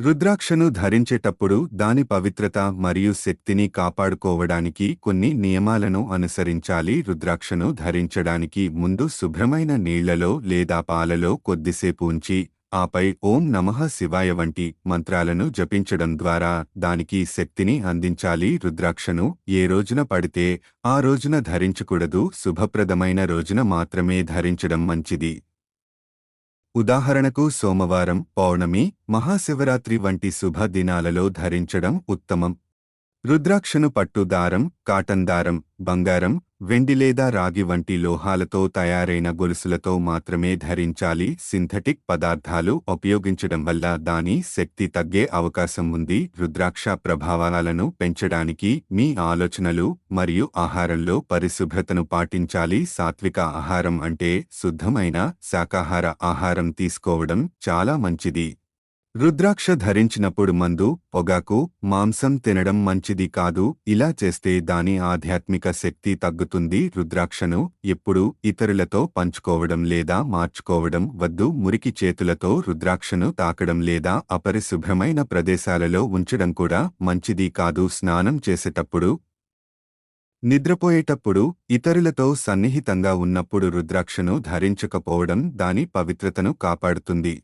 రుద్రాక్షను ధరించేటప్పుడు దాని పవిత్రత మరియు శక్తిని కాపాడుకోవడానికి కొన్ని నియమాలను అనుసరించాలి. రుద్రాక్షను ధరించడానికి ముందు శుభ్రమైన నీళ్ళలో లేదా పాలలో కొద్దిసేపు ఉంచి ఆపై ఓం నమః శివాయ వంటి మంత్రాలను జపించడం ద్వారా దానికి శక్తిని అందించాలి. రుద్రాక్షను ఏ రోజున పడితే ఆ రోజున ధరించకూడదు. శుభప్రదమైన రోజున మాత్రమే ధరించడం మంచిది. ఉదాహరణకు సోమవారం పౌర్ణమి మహాశివరాత్రి వంటి శుభ దినాలలో ధరించడం ఉత్తమం. రుద్రాక్షను పట్టు దారం కాటన్ దారం బంగారం వెండి లేదా రాగి వంటి లోహాలతో తయారైన గొలుసులతో మాత్రమే ధరించాలి. సింథటిక్ పదార్థాలు ఉపయోగించడం వల్ల దాని శక్తి తగ్గే అవకాశం ఉంది. రుద్రాక్ష ప్రభావాలను పెంచడానికి మీ ఆలోచనలు మరియు ఆహారంలో పరిశుభ్రతను పాటించాలి. సాత్విక ఆహారం అంటే శుద్ధమైన శాకాహార ఆహారం తీసుకోవడం చాలా మంచిది. రుద్రాక్ష ధరించినప్పుడు మందు పొగాకు మాంసం తినడం మంచిది కాదు. ఇలా చేస్తే దాని ఆధ్యాత్మిక శక్తి తగ్గుతుంది. రుద్రాక్షను ఎప్పుడూ ఇతరులతో పంచుకోవడం లేదా మార్చుకోవడం వద్దు. మురికి చేతులతో రుద్రాక్షను తాకడం లేదా అపరిశుభ్రమైన ప్రదేశాలలో ఉంచడం కూడా మంచిది కాదు. స్నానం చేసేటప్పుడు నిద్రపోయేటప్పుడు ఇతరులతో సన్నిహితంగా ఉన్నప్పుడు రుద్రాక్షను ధరించకపోవడం దాని పవిత్రతను కాపాడుతుంది.